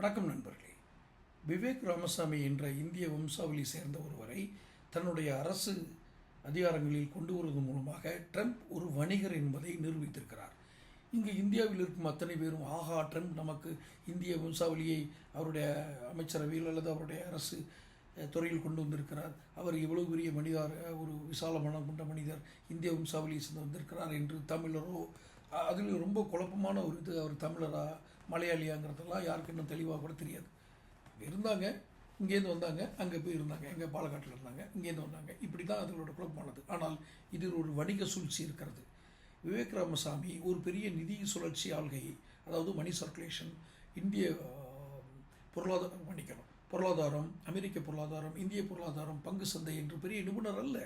வணக்கம் நண்பர்களே. விவேக் ராமசாமி என்ற இந்திய வம்சாவளி சேர்ந்த ஒருவரை தன்னுடைய அரசு அதிகாரங்களில் கொண்டு வருவதன் மூலமாக ட்ரம்ப் ஒரு வணிகர் என்பதை நிரூபித்திருக்கிறார். இங்கு இந்தியாவில் இருக்கும் அத்தனை பேரும் ஆஹா ட்ரம்ப் நமக்கு இந்திய வம்சாவளியை அவருடைய அமைச்சரவையில் அல்லது அவருடைய அரசு துறையில் கொண்டு வந்திருக்கிறார். அவர் இவ்வளவு பெரிய மனிதர் ஒரு விசாலமான கொண்ட மனிதர் இந்திய வம்சாவளியை சேர்ந்து வந்திருக்கிறார் என்று தமிழரோ அதுலேயும் அதில் ரொம்ப குழப்பமான ஒரு இது. அவர் தமிழரா மலையாளியாங்கிறதெல்லாம் யாருக்கு இன்னும் தெளிவாக கூட தெரியாது. இருந்தாங்க இங்கேருந்து வந்தாங்க அங்கே போய் இருந்தாங்க. எங்கே பாலக்காட்டில் இருந்தாங்க இங்கேருந்து வந்தாங்க. இப்படி தான் அதோட குழப்பமானது. ஆனால் இதில் ஒரு வணிக சூழ்ச்சி இருக்கிறது. விவேக் ராமசாமி ஒரு பெரிய நிதி சுழற்சி ஆள்கை அதாவது மணி சர்க்குலேஷன் இந்திய பொருளாதாரம் மன்னிக்கணும். பொருளாதாரம் அமெரிக்க பொருளாதாரம் இந்திய பொருளாதாரம் பங்கு சந்தை என்று பெரிய நிபுணர் அல்ல.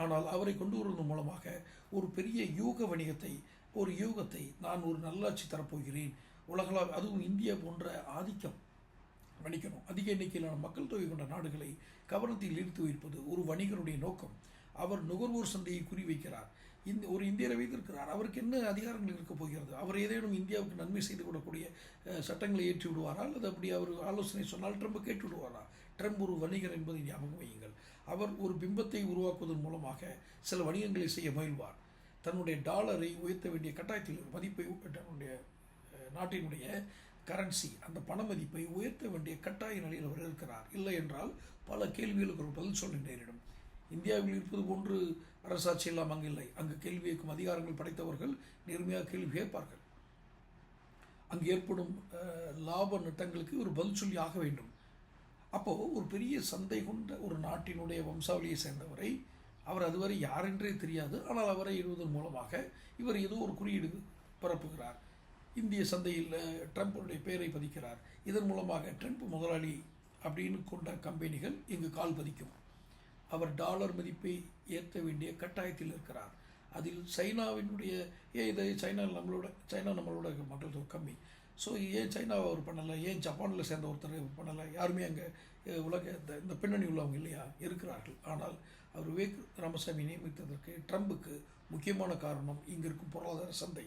ஆனால் அவரை கொண்டு வருவதன் மூலமாக ஒரு பெரிய யூக வணிகத்தை ஒரு யூகத்தை நான் ஒரு நல்லாட்சி தரப்போகிறேன். உலகளாவ அதுவும் இந்தியா போன்ற ஆதிக்கம் மன்னிக்கணும் அதிக எண்ணிக்கையிலான மக்கள் தொகை கொண்ட நாடுகளை கவனத்தில் ஈர்த்து வைப்பது ஒரு வணிகருடைய நோக்கம். அவர் நுகர்வோர் சந்தையை குறிவைக்கிறார். இந்த ஒரு இந்தியரை வைத்திருக்கிறார். அவருக்கு என்ன அதிகாரங்கள் இருக்கப் போகிறது? அவர் ஏதேனும் இந்தியாவுக்கு நன்மை செய்து கொள்ளக்கூடிய சட்டங்களை ஏற்றி விடுவாரா? அல்லது அப்படி அவர் ஆலோசனை சொன்னால் ட்ரம்ப் கேட்டு விடுவாரா? ட்ரம்ப் ஒரு வணிகர் என்பதை ஞாபகம் வையுங்கள். அவர் ஒரு பிம்பத்தை உருவாக்குவதன் மூலமாக சில வணிகங்களை செய்ய முயல்வார். தன்னுடைய டாலரை உயர்த்த வேண்டிய கட்டாயத்தில் மதிப்பை தன்னுடைய நாட்டினுடைய கரன்சி அந்த பண மதிப்பை உயர்த்த வேண்டிய கட்டாய நிலையில் அவர் இருக்கிறார். இல்லை என்றால் பல கேள்விகளுக்கு ஒரு பதில் சொல்ல நேரிடும் இந்தியாவில் இருப்பது போன்று அரசாட்சி எல்லாம் அங்கு இல்லை அங்கு கேள்வி கேட்கும் அதிகாரங்கள் படைத்தவர்கள் நேர்மையாக கேள்வி கேட்பார்கள். அங்கு ஏற்படும் லாப நட்டங்களுக்கு ஒரு பதில் சொல்லி ஆக வேண்டும். அப்போது ஒரு பெரிய சந்தை கொண்ட ஒரு நாட்டினுடைய வம்சாவளியை சேர்ந்தவரை அவர் அதுவரை யாரென்றே தெரியாது. ஆனால் அவரை இடுவதன் மூலமாக இவர் ஏதோ ஒரு குறியீடு பரப்புகிறார். இந்திய சந்தையில் ட்ரம்ப்புடைய பெயரை பதிக்கிறார். இதன் மூலமாக ட்ரம்ப் முதலாளி அப்படின்னு கொண்ட கம்பெனிகள் இங்கு கால் பதிக்கும். அவர் டாலர் மதிப்பை ஏற்ற வேண்டிய கட்டாயத்தில் இருக்கிறார். அதில் சைனாவினுடைய ஏன் இதை சைனா நம்மளோட சைனா நம்மளோட மக்கள் தொகை கம்மி? ஸோ ஏன் சைனாவை அவர் பண்ணலை? ஏன் ஜப்பானில் சேர்ந்த ஒருத்தர் பண்ணலை? யாருமே அங்கே உலக இந்த இந்த பின்னணி உள்ளவங்க இல்லையா? இருக்கிறார்கள். ஆனால் அவர் விவேக் ராமசாமி நியமித்ததற்கு ட்ரம்புக்கு முக்கியமான காரணம் இங்கே இருக்கும் பொருளாதார சந்தை.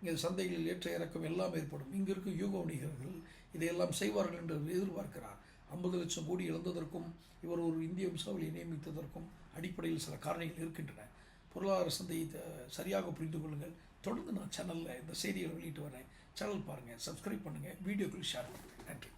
இங்கே சந்தைகளில் ஏற்ற இறக்கம் எல்லாம் ஏற்படும். இங்கே இருக்கும் யூக வணிகர்கள் இதையெல்லாம் செய்வார்கள் என்று எதிர்பார்க்கிறார். ஐம்பது லட்சம் கோடி இழந்ததற்கும் இவர் ஒரு இந்திய வம்சாவளியை நியமித்ததற்கும் அடிப்படையில் சில காரணிகள் இருக்கின்றன. பொருளாதார சந்தையை சரியாக புரிந்து கொள்ளுங்கள். தொடர்ந்து நான் சேனலில் இந்த செய்திகளை வெளியிட்டு வரேன். சேனல் பாருங்கள் சப்ஸ்கிரைப் பண்ணுங்கள் வீடியோக்கள் ஷேர் பண்ணுங்கள் நன்றி.